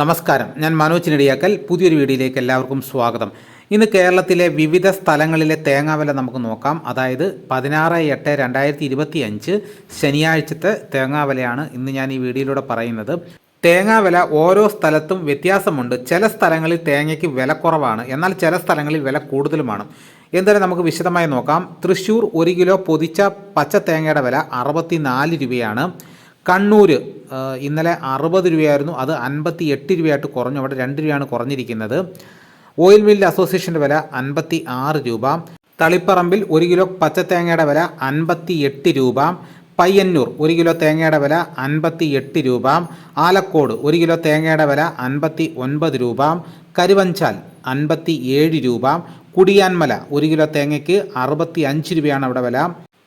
നമസ്കാരം. ഞാൻ മനോജ് നെടിയാക്കൽ പുതിയൊരു വീഡിയോയിലേക്ക് എല്ലാവർക്കും സ്വാഗതം. ഇന്ന് കേരളത്തിലെ വിവിധ സ്ഥലങ്ങളിലെ തേങ്ങാവില നമുക്ക് നോക്കാം. അതായത് പതിനാറ് എട്ട് രണ്ടായിരത്തി ഇരുപത്തി അഞ്ച് ശനിയാഴ്ചത്തെ തേങ്ങാവിലയാണ് ഇന്ന് ഞാൻ ഈ വീഡിയോയിലൂടെ പറയുന്നത്. തേങ്ങാവില ഓരോ സ്ഥലത്തും വ്യത്യാസമുണ്ട്. ചില സ്ഥലങ്ങളിൽ തേങ്ങയ്ക്ക് വില കുറവാണ്. എന്നാൽ ചില സ്ഥലങ്ങളിൽ വില കൂടുതലുമാണ്. എന്തായാലും നമുക്ക് വിശദമായി നോക്കാം. തൃശ്ശൂർ ഒരു കിലോ പൊതിച്ച പച്ച തേങ്ങയുടെ വില അറുപത്തി നാല് രൂപയാണ്. കണ്ണൂർ ഇന്നലെ അറുപത് രൂപയായിരുന്നു. അത് അൻപത്തി എട്ട് രൂപയായിട്ട് കുറഞ്ഞു. അവിടെ രണ്ട് രൂപയാണ് കുറഞ്ഞിരിക്കുന്നത്. ഓയിൽ മില്ല് അസോസിയേഷന്റെ വില അൻപത്തി ആറ് രൂപ. തളിപ്പറമ്പിൽ ഒരു കിലോ പച്ചത്തേങ്ങയുടെ വില അൻപത്തി എട്ട് രൂപ. പയ്യന്നൂർ ഒരു കിലോ തേങ്ങയുടെ വില അൻപത്തി എട്ട് രൂപ. ആലക്കോട് ഒരു കിലോ തേങ്ങയുടെ വില അൻപത്തി ഒൻപത് രൂപ. കരുവഞ്ചാൽ അൻപത്തി ഏഴ് രൂപ. കുടിയാൻമല ഒരു കിലോ തേങ്ങയ്ക്ക് അറുപത്തി അഞ്ച് രൂപയാണ് അവിടെ വില.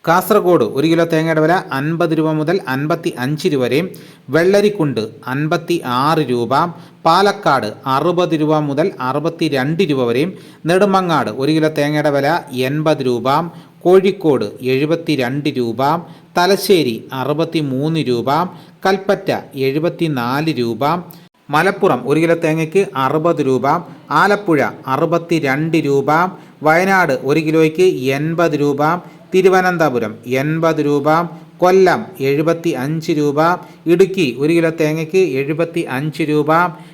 കാസർഗോഡ് ഒരു കിലോ തേങ്ങയുടെ വില അൻപത് രൂപ മുതൽ അൻപത്തി അഞ്ച് രൂപ വരെയും. വെള്ളരിക്കുണ്ട് അൻപത്തി ആറ് രൂപ. പാലക്കാട് അറുപത് രൂപ മുതൽ അറുപത്തി രണ്ട് രൂപ വരെയും. നെടുമങ്ങാട് ഒരു കിലോ തേങ്ങയുടെ വില എൺപത് രൂപ. കോഴിക്കോട് എഴുപത്തി രണ്ട് രൂപ. തലശ്ശേരി അറുപത്തി മൂന്ന് രൂപ. കൽപ്പറ്റ എഴുപത്തി നാല് രൂപ. മലപ്പുറം ഒരു കിലോ തേങ്ങയ്ക്ക് അറുപത് രൂപ. ആലപ്പുഴ അറുപത്തി രണ്ട് രൂപ. വയനാട് ഒരു കിലോയ്ക്ക് എൺപത് രൂപ. തിരുവനന്തപുരം എൺപത് രൂപ കൊല്ലം എഴുപത്തി അഞ്ച് രൂപ ഇടുക്കി ഒരു കിലോ തേങ്ങയ്ക്ക് എഴുപത്തി അഞ്ച് രൂപ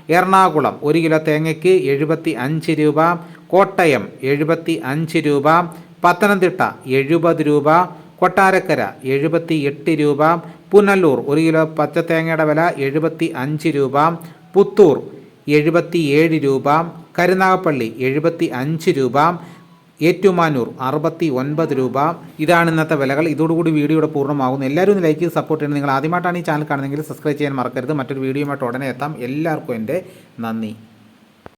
എറണാകുളം ഒരു കിലോ തേങ്ങയ്ക്ക് എഴുപത്തി അഞ്ച് രൂപ കോട്ടയം എഴുപത്തി അഞ്ച് രൂപ പത്തനംതിട്ട എഴുപത് രൂപ കൊട്ടാരക്കര എഴുപത്തി എട്ട് രൂപ പുനലൂർ ഒരു കിലോ പച്ചത്തേങ്ങയുടെ വില എഴുപത്തി അഞ്ച് രൂപ പുത്തൂർ എഴുപത്തി ഏഴ് രൂപ കരുനാഗപ്പള്ളി എഴുപത്തി അഞ്ച് രൂപ ഏറ്റുമാനൂർ അറുപത്തി ഒൻപത് രൂപ. ഇതാണ് ഇന്നത്തെ വിലകൾ. ഇതോടുകൂടി വീഡിയോയുടെ പൂർണമാകുന്നു. എല്ലാവരും ലൈക്ക് ചെയ്ത് സപ്പോർട്ട് ചെയ്യണം. നിങ്ങൾ ആദ്യമായിട്ടാണ് ഈ ചാനൽ കാണുന്നതെങ്കിൽ സബ്സ്ക്രൈബ് ചെയ്യാൻ മറക്കരുത്. മറ്റൊരു വീഡിയോയുമായിട്ട് ഉടനെ എത്താം. എല്ലാവർക്കും എന്റെ നന്ദി.